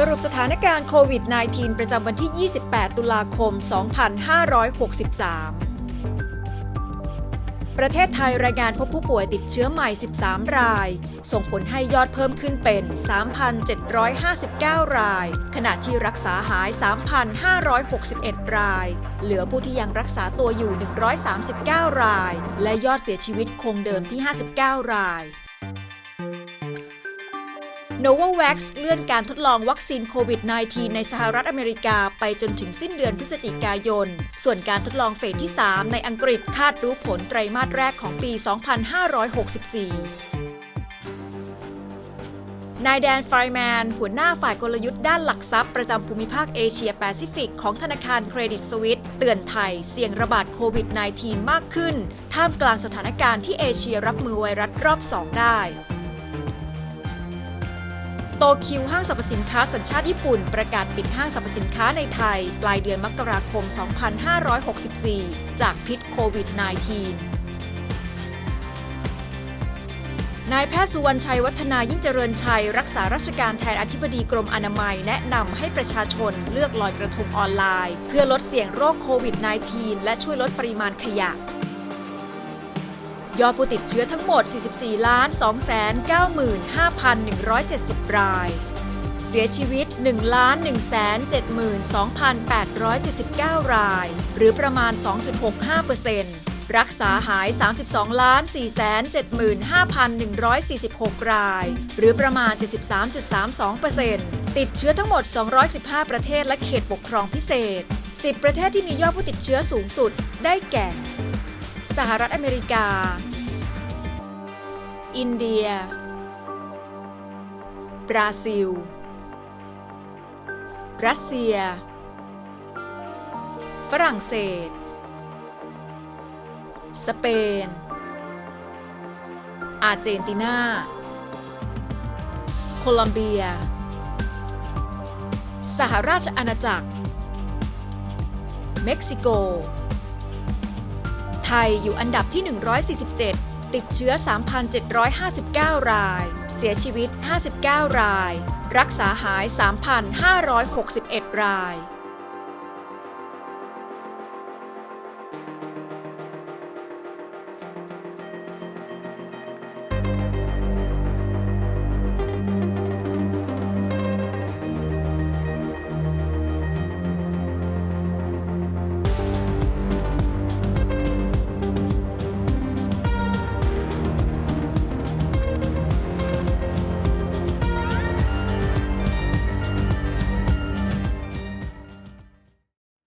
สรุปสถานการณ์โควิด -19 ประจำวันที่ 28 ตุลาคม 2563 ประเทศไทยรายงานพบผู้ป่วยติดเชื้อใหม่ 13 ราย ส่งผลให้ยอดเพิ่มขึ้นเป็น 3,759 ราย ขณะที่รักษาหาย 3,561 ราย เหลือผู้ที่ยังรักษาตัวอยู่ 139 ราย และยอดเสียชีวิตคงเดิมที่ 59 ราย Novavax เลื่อนการทดลองวัคซีนโควิด -19 ในสหรัฐอเมริกาไปจนถึงสิ้นเดือนพฤศจิกายน ส่วนการทดลองเฟสที่ 3 ในอังกฤษคาดรู้ผลไตรมาสแรกของปี 2564นายแดนไฟแมน หัวหน้าฝ่ายกลยุทธ์ด้านหลักทรัพย์ประจำภูมิภาคเอเชียแปซิฟิกของธนาคารเครดิตสวิสเตือนไทยเสี่ยงระบาดโควิด -19 มากขึ้น ท่ามกลางสถานการณ์ที่เอเชียรับมือไวรัสรอบ 2 ได้ โตคิวห้างสรรพสินค้าสัญชาติญี่ปุ่น ประกาศปิดห้างสรรพสินค้าในไทย ปลายเดือนมกราคม 2564 จากพิษโควิด -19 นายแพทย์สุวรรณชัยวัฒนายิ่งเจริญชัย รักษาราชการแทนอธิบดีกรมอนามัย แนะนำให้ประชาชนเลือกลอยกระทงออนไลน์ เพื่อลดเสี่ยงโรคโควิด -19 และช่วยลดปริมาณขยะ ยอดผู้ติดเชื้อทั้งหมด 44 ล้าน 295,170 ราย เสียชีวิต1ล้าน172,879 ราย หรือประมาณ 2.65%รักษาหาย 32ล้าน475,146 ราย หรือประมาณ 73.32%ติดเชื้อทั้งหมด 215 ประเทศและเขตปกครองพิเศษ 10 ประเทศที่มียอดผู้ติดเชื้อสูงสุดได้แก่ สหรัฐอเมริกา อินเดีย บราซิล รัสเซีย ฝรั่งเศส สเปน อาร์เจนตินา โคลอมเบีย สหราชอาณาจักร เม็กซิโก ไทยอยู่อันดับที่ 147 ติดเชื้อ 3,759 ราย เสียชีวิต 59 ราย รักษาหาย 3,561 ราย